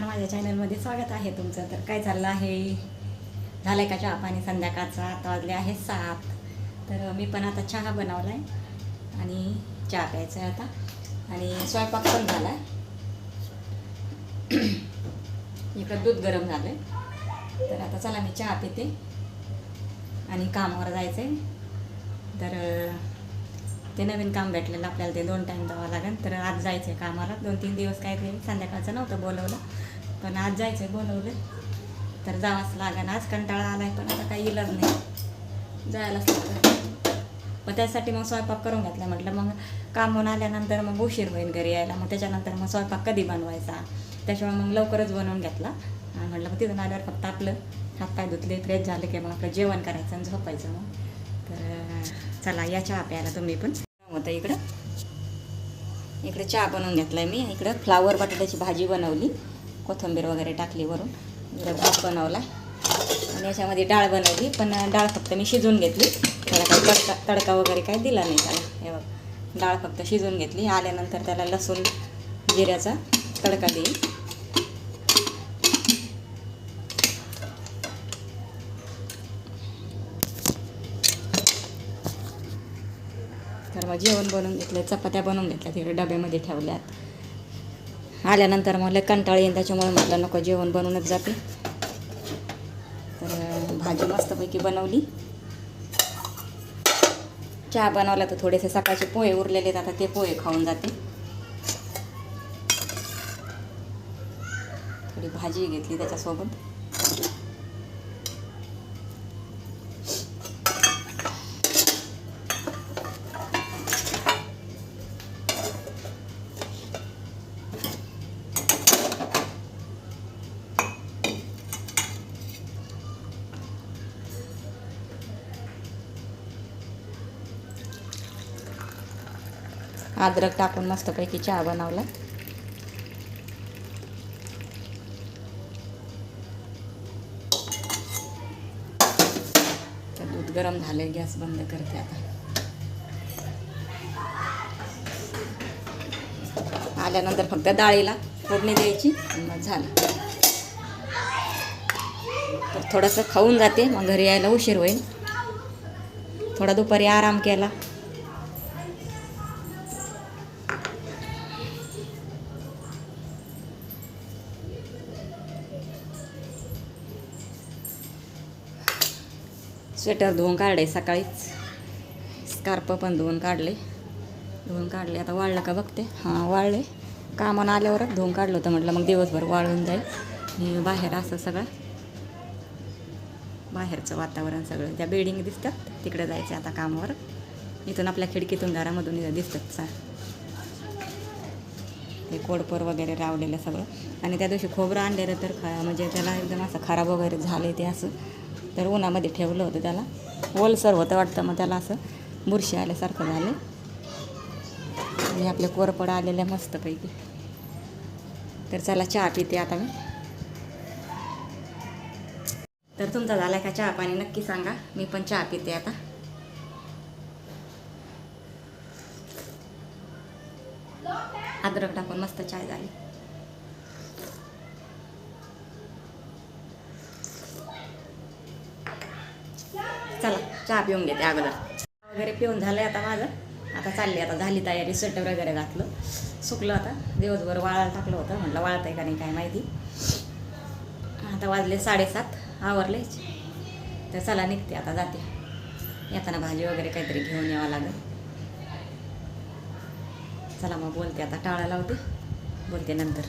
नमस्कार माझ्या चॅनलमध्ये स्वागत आहे तुमचं. तर काय चाललं आहे? झालं आहे का चहा पाणी? संध्याकाळचा आता वाजले आहे सात. तर मी पण आता चहा बनवला आहे आणि चहा प्यायचा आहे आता. आणि स्वयंपाक पण झाला आहे इकडं दूध गरम झालं आहे तर आता चला मी चहा पिते आणि कामावर जायचं आहे तर ते नवीन काम भेटलेलं आपल्याला ते दोन टाईम जावं लागेल. तर आज जायचं आहे कामाला. दोन तीन दिवस काय ते संध्याकाळचं नव्हतं बोलवलं. पण आज जायचं आहे बोलवलं. तर जावंच लागेल आज. कंटाळा आला आहे पण आता काही इलाज नाही. जायलाच लागतं मग त्यासाठी मग स्वयंपाक करून घेतला. म्हटलं मग कामून आल्यानंतर मग उशीर होईल घरी यायला. मग त्याच्यानंतर मग स्वयंपाक कधी बनवायचा? त्याच्यामुळे मग लवकरच बनवून घेतला. म्हटलं मग तिथून आल्यावर फक्त आपलं हातपाय धुतले फ्रेश झाले की मग आपलं जेवण करायचं आणि झोपायचं मग. तर चला या चहा प्यायला तुम्ही पण. होतं इकडं. इकडे चहा बनवून घेतलाय मी. इकडं फ्लावर बटाट्याची भाजी बनवली. कोथिंबीर वगैरे टाकली वरून. इकडं भात बनवला. आणि याच्यामध्ये डाळ बनवली. पण डाळ फक्त मी शिजवून घेतली. त्याला काही तडका तडका वगैरे काही दिला नाही त्याला. हे बघ. डाळ फक्त शिजवून घेतली. आल्यानंतर त्याला लसूण जिऱ्याचा तडका देईल. तर मग जेवण बनवून घेतलं चपात्या बनवून घेतल्या तिकडे डब्यामध्ये ठेवल्यात. आल्यानंतर मला कंटाळ येईन त्याच्यामुळे म्हटलं नको जेवण बनवूनच जाते. तर भाजी मस्तपैकी बनवली. चहा बनवला तर थोडेसे सकाळचे पोहे उरलेले आता ते पोहे खाऊन जाते. थोडी भाजी घेतली त्याच्यासोबत. अद्रक टाकून मस्तपैकी चहा बनवला. तर दूध गरम झाले गॅस बंद करते आता. आल्यानंतर फक्त डाळीला फोडणी द्यायची मग झालं. तर थोडंसं खाऊन जाते मग घरी यायला उशीर होईल. थोडा दुपारी आराम केला. स्वेटर धुवून काढले सकाळीच. स्कार्प पण धुवून काढले. धुवून काढले. आता वाळलं का बघते. हां वाळले. कामानं आल्यावरच धुवून काढलं होतं म्हटलं. मग दिवसभर वाळून जाईल. आणि बाहेर असं सगळं. बाहेरचं वातावरण सगळं. त्या बिल्डिंग दिसतात तिकडे जायचं आता कामावर. इथून आपल्या खिडकीतून घरामधून इथं दिसतात सा. ते कोडपर वगैरे रावलेलं सगळं. आणि त्या दिवशी खोबरं आणलेलं तर खा म्हणजे त्याला एकदम असं खराब वगैरे झाले ते असं. तर उन्हामध्ये ठेवलं होतं त्याला. ओलसर होतं वाटतं मग त्याला असं बुरशी आल्यासारखं झालं. आणि आपले कोरपड आलेल्या मस्तपैकी. तर चला चहा पिते आता मी. तर तुमचा झाला का चहा पाणी? नक्की सांगा. मी पण चहा पिते आता. अद्रक टाकून मस्त चाय झाली. चला चहा पिऊन घेते अगोदर. वगैरे पिऊन झालंय आता माझं. आता चालली आता झाली तयारी स्वेटर वगैरे घातलं. सुकलं आता. दिवसभर वाळायला टाकलं होतं. म्हटलं वाळत आहे का नाही काय माहिती. आता वाजले साडेसात आवरले. तर चला निघते आता जाते. येताना भाजी वगैरे काहीतरी घेऊन यावं लागेल. चला मग बोलते आता टाळा लावते. बोलते नंतर.